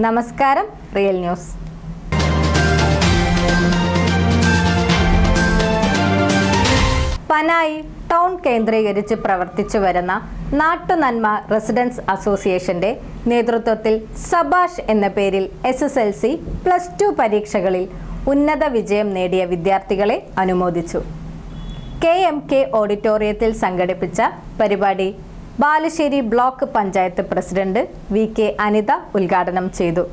നമസ്കാരം real news. Panayi town കേന്ദ്രീകരിച്ച് പ്രവർത്തിച്ചു വരുന്ന നാട്ടുനന്മ റെസിഡൻസ് അസോസിയേഷന്റെ നേതൃത്വത്തിൽ സബാഷ് എന്ന പേരിൽ S S L C plus two പരീക്ഷകളിൽ ഉന്നത വിജയം നേടിയ വിദ്യാർത്ഥികളെ അനുമോദിച്ചു. കെ എം കെ ഓഡിറ്റോറിയത്തിൽ സംഘടിപ്പിച്ച പരിപാടി Balussery block panchayat president V K Anitha ഉദ്ഘാടനം ചെയ്തു.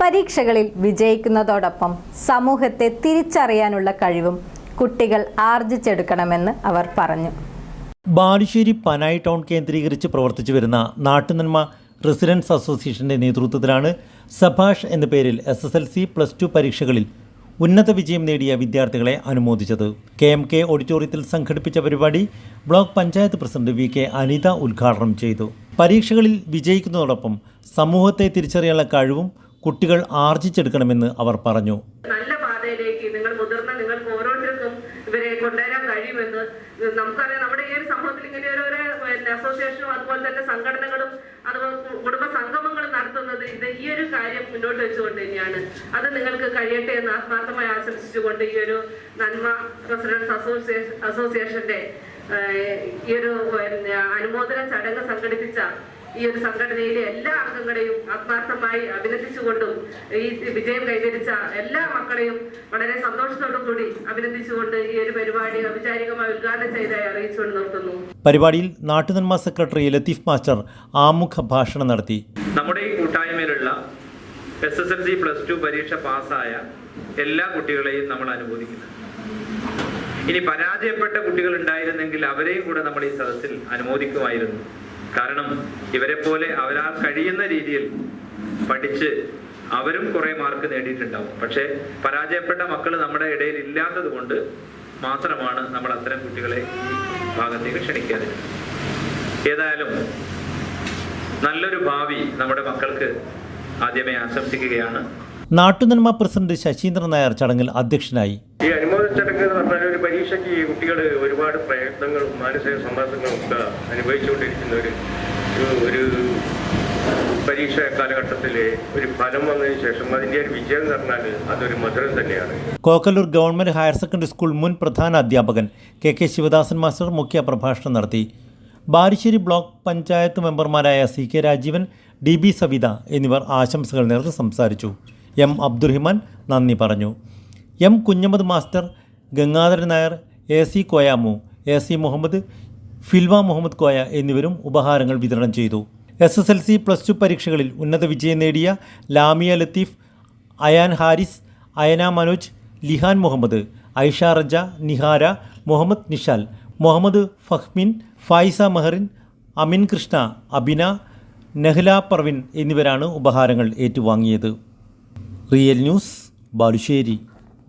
പരീക്ഷകളിൽ വിജയിക്കുന്നതോടൊപ്പം സമൂഹത്തെ തിരിച്ചറിയാനുള്ള കഴിവും കുട്ടികൾ ആർജിച്ചെടുക്കണമെന്ന് അവർ പറഞ്ഞു. ബാലുശ്ശേരി പനായി ടൗൺ കേന്ദ്രീകരിച്ച് പ്രവർത്തിച്ചു വരുന്ന നാട്ടുനന്മ റെസിഡൻസ് അസോസിയേഷന്റെ നേതൃത്വത്തിലാണ് സഭാഷ് എന്ന പേരിൽ S S L C plus two പരീക്ഷകളിൽ ഉന്നത വിജയം നേടിയ വിദ്യാർത്ഥികളെ അനുമോദിച്ചത്. കെ എം കെ ഓഡിറ്റോറിയത്തിൽ സംഘടിപ്പിച്ച പരിപാടി block panchayat president V K Anitha ഉദ്ഘാടനം ചെയ്തു. പരീക്ഷകളിൽ വിജയിക്കുന്നതോടൊപ്പം സമൂഹത്തെ തിരിച്ചറിയാനുള്ള കഴിവും കുട്ടികൾ ആർജിച്ചെടുക്കണമെന്ന് അവർ പറഞ്ഞു. നല്ല പാതയിലേക്ക് നിങ്ങൾ മുതിർന്ന നിങ്ങൾക്ക് ഓരോരുത്തർക്കും ഇവരെ കൊണ്ടുവരാൻ കഴിയുമെന്ന് നമുക്കറിയാം. നമ്മുടെ ഈ ഒരു സമൂഹത്തിൽ ഇങ്ങനെ ഒരു അസോസിയേഷനും അതുപോലെ തന്നെ സംഘടനകളും കു- കുടുംബ സംഗമങ്ങൾ നടത്തുന്നത് ഇത് ഈ ഒരു കാര്യം മുന്നോട്ട് വെച്ചുകൊണ്ട് തന്നെയാണ്. അത് നിങ്ങൾക്ക് കഴിയട്ടെ എന്ന് ആത്മാർത്ഥമായി ആശംസിച്ചുകൊണ്ട് ഈ ഒരു നന്മ റെസിഡൻസ് അസോസിയേഷൻ അസോസിയേഷന്റെ ഈ ഒരു അനുമോദന ചടങ്ങ് സംഘടിപ്പിച്ച ഈ ഒരു സംഘടനയിലെ എല്ലാ അംഗങ്ങളെയും ആത്മാർത്ഥമായി അഭിനന്ദിച്ചുകൊണ്ടും ഈ വിജയം കൈവരിച്ച എല്ലാ മക്കളെയും വളരെ സന്തോഷത്തോടും കൂടി അഭിനന്ദിച്ചുകൊണ്ട് ഈ ഒരു പരിപാടി ഔപചാരികമായി ഉദ്ഘാടനം ചെയ്തതായി അറിയിച്ചുകൊണ്ട് നിർത്തുന്നു. പരിപാടിയിൽ നാട്ടുനന്മ സെക്രട്ടറി ലത്തീഫ് മാസ്റ്റർ ആമുഖ ഭാഷണം നടത്തി. നമ്മുടെ ഈ കൂട്ടായ്മയിലുള്ള S S L C plus two പരീക്ഷ പാസ്സായ എല്ലാ കുട്ടികളെയും നമ്മൾ അനുമോദിക്കുന്നു. ഇനി പരാജയപ്പെട്ട കുട്ടികൾ ഉണ്ടായിരുന്നെങ്കിൽ അവരെയും കൂടെ നമ്മൾ ഈ സദസ്സിൽ അനുമോദിക്കുമായിരുന്നു. കാരണം ഇവരെ പോലെ അവരാ കഴിയുന്ന രീതിയിൽ പഠിച്ച് അവരും കുറെ മാർക്ക് നേടിയിട്ടുണ്ടാവും. പക്ഷെ പരാജയപ്പെട്ട മക്കൾ നമ്മുടെ ഇടയിൽ ഇല്ലാത്തത് കൊണ്ട് മാത്രമാണ് നമ്മൾ അത്തരം കുട്ടികളെ ഈ ഭാഗത്തേക്ക് ക്ഷണിക്കാതെ ഏതായാലും നല്ലൊരു ഭാവി നമ്മുടെ മക്കൾക്ക് ആദ്യമേ ആശംസിക്കുകയാണ്. നാട്ടുനന്മ പ്രസിഡന്റ് ശശീന്ദ്രൻ നായർ ചടങ്ങിൽ അധ്യക്ഷനായി. ഈ അനുമോദന ചടങ്ങ് എന്ന് പറഞ്ഞാൽ പരീക്ഷയ്ക്ക് ഈ കുട്ടികൾ ഒരുപാട് പ്രയത്നങ്ങളും മാനസിക സമ്മർദ്ദങ്ങളും ഒക്കെ അനുഭവിച്ചുകൊണ്ടിരിക്കുന്ന ഒരു ഒരു- പരീക്ഷ കാലഘട്ടത്തിലെ ഒരു ഫലം വന്നതിന് ശേഷം അതിന്റെ ഒരു വിജയം പറഞ്ഞാൽ അതൊരു മധുരം തന്നെയാണ്. Kokkallur government higher secondary school മുൻ പ്രധാന അധ്യാപകൻ കെ കെ ശിവദാസൻ മാസ്റ്റർ മുഖ്യ പ്രഭാഷണം നടത്തി. ബാരിശ്ശേരി ബ്ലോക്ക് പഞ്ചായത്ത് മെമ്പർമാരായ C K Rajeevan D B Savitha എന്നിവർ ആശംസകൾ നേർന്ന് സംസാരിച്ചു. എം അബ്ദുറഹിമാൻ നന്ദി പറഞ്ഞു. M Kunhammad master Gangadharan Nair A C Koyamu A C Muhammad Filva Muhammad Koya എന്നിവരും ഉപഹാരങ്ങൾ വിതരണം ചെയ്തു. S S L C plus two പരീക്ഷകളിൽ ഉന്നത വിജയം നേടിയ ലാമിയ ലത്തീഫ് അയാൻ ഹാരിസ് അയന മനോജ് ലിഹാൻ മുഹമ്മദ് ഐഷ റജ നിഹാര മുഹമ്മദ് നിഷാൽ മുഹമ്മദ് ഫഹ്മിൻ ഫായിസ മെഹറിൻ അമിൻ കൃഷ്ണ അബിന നെഹ്ല പർവിൻ എന്നിവരാണ് ഉപഹാരങ്ങൾ ഏറ്റുവാങ്ങിയത്. Real news Balussery.